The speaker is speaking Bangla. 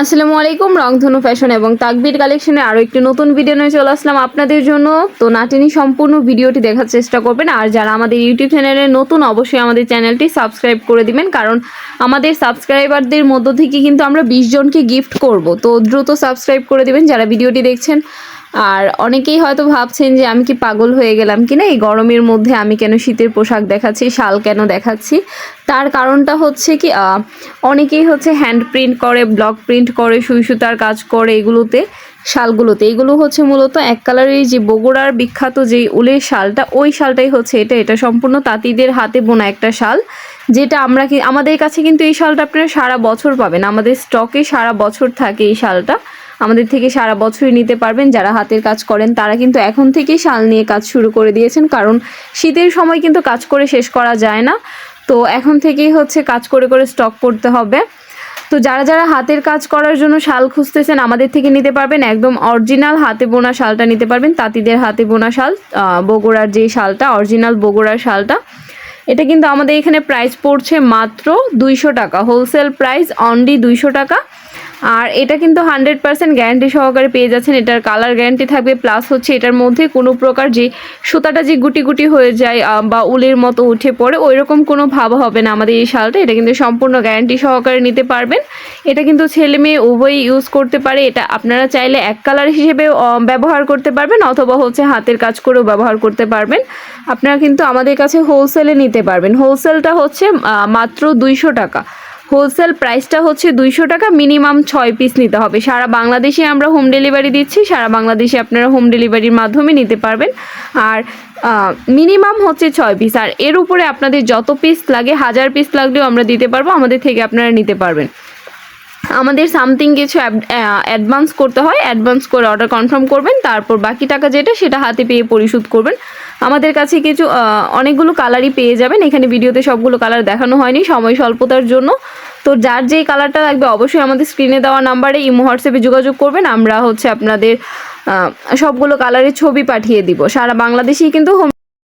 আসসালামু আলাইকুম, রংধনু ফ্যাশন এবং তাকবির কালেকশনে আরও একটি নতুন ভিডিও নিয়ে চলে আসলাম আপনাদের জন্য। তো নাটিনি সম্পূর্ণ ভিডিওটি দেখার চেষ্টা করবেন, আর যারা আমাদের ইউটিউব চ্যানেলে নতুন, অবশ্যই আমাদের চ্যানেলটি সাবস্ক্রাইব করে দিবেন, কারণ আমাদের সাবস্ক্রাইবারদের মধ্য থেকে কিন্তু আমরা বিশ জনকে গিফট করব। তো দ্রুত সাবস্ক্রাইব করে দিবেন, যারা ভিডিওটি দেখছেন। আর অনেকেই হয়তো ভাবছেন যে আমি কি পাগল হয়ে গেলাম কিনা? এই গরমের মধ্যে আমি কেন শীতের পোশাক দেখাচ্ছি, শাল কেন দেখাচ্ছি? তার কারণটা হচ্ছে কি অনেকেই হচ্ছে হ্যান্ড প্রিন্ট করে ব্লক প্রিন্ট করে, সুই সুতার কাজ করে এগুলোতে, শালগুলোতে। এগুলো হচ্ছে মূলত এক কালারের যে বগুড়ার বিখ্যাত যে উলের শালটা, ওই শালটাই হচ্ছে এটা। এটা সম্পূর্ণ তাঁতিদের হাতে বোনা একটা শাল, যেটা আমরা কি, আমাদের কাছে কিন্তু এই শালটা আপনারা সারা বছর পাবেন। আমাদের স্টকে সারা বছর থাকে এই শালটা। আমাদের থেকে সারা বছরই নিতে পারবেন, যারা হাতের কাজ করেন তারা কিন্তু এখন থেকেই শাল নিয়ে কাজ শুরু করে দিয়েছেন, কারণ শীতের সময় কিন্তু কাজ করে শেষ করা যায় না। তো এখন থেকেই হচ্ছে কাজ করে করে স্টক করতে হবে। তো যারা যারা হাতের কাজ করার জন্য শাল খুঁজতেছেন, আমাদের থেকে নিতে পারবেন একদম অরিজিনাল হাতে বোনা শালটা নিতে পারবেন, তাঁতিদের হাতে বোনা শাল বগুড়ার যে শালটা অরিজিনাল বগুড়ার শালটা। এটা কিন্তু আমাদের এখানে প্রাইস পড়ছে মাত্র দুইশো টাকা হোলসেল প্রাইস অনলি দুইশো টাকা। আর এটা কিন্তু হান্ড্রেড পার্সেন্ট গ্যারান্টি সহকারে পেয়ে যাচ্ছেন। এটার কালার গ্যারান্টি থাকবে, প্লাস হচ্ছে এটার মধ্যে কোনো প্রকার যে সুতাটা যে গুটি গুটি হয়ে যায় বা উলের মতো উঠে পড়ে ওই রকম কোনো ভাব হবে না আমাদের এই শালটা। এটা কিন্তু সম্পূর্ণ গ্যারান্টি সহকারে নিতে পারবেন। এটা কিন্তু ছেলে মেয়ে উভয়ই ইউজ করতে পারে। এটা আপনারা চাইলে এক কালার হিসেবে ব্যবহার করতে পারবেন, অথবা হচ্ছে হাতের কাজ করেও ব্যবহার করতে পারবেন। আপনারা কিন্তু আমাদের কাছে হোলসেলে নিতে পারবেন। হোলসেলটা হচ্ছে মাত্র দুইশো টাকা। হোলসেল প্রাইসটা হচ্ছে দুইশো টাকা, মিনিমাম ছয় পিস নিতে হবে। সারা বাংলাদেশে আমরা হোম ডেলিভারি দিচ্ছি, সারা বাংলাদেশে আপনারা হোম ডেলিভারির মাধ্যমে নিতে পারবেন। আর মিনিমাম হচ্ছে ছয় পিস, আর এর উপরে আপনাদের যত পিস লাগে, হাজার পিস লাগলেও আমরা দিতে পারব, আমাদের থেকে আপনারা নিতে পারবেন। আমাদের সামথিং কিছু অ্যাডভান্স করতে হয়, অ্যাডভান্স করে অর্ডার কনফার্ম করবেন, তারপর বাকি টাকা যেটা সেটা হাতে পেয়ে পরিশোধ করবেন। আমাদের কাছে কিছু অনেকগুলো কালারই পেয়ে যাবেন, এখানে ভিডিওতে সবগুলো কালার দেখানো হয়নি, সময় স্বল্পতার জন্য। তো যার যেই কালারটা লাগবে অবশ্যই আমাদের স্ক্রিনে দেওয়া নাম্বারে ইমো, হোয়াটসঅ্যাপে যোগাযোগ করবেন, আমরা হচ্ছে আপনাদের সবগুলো কালারের ছবি পাঠিয়ে দিব। সারা বাংলাদেশেই কিন্তু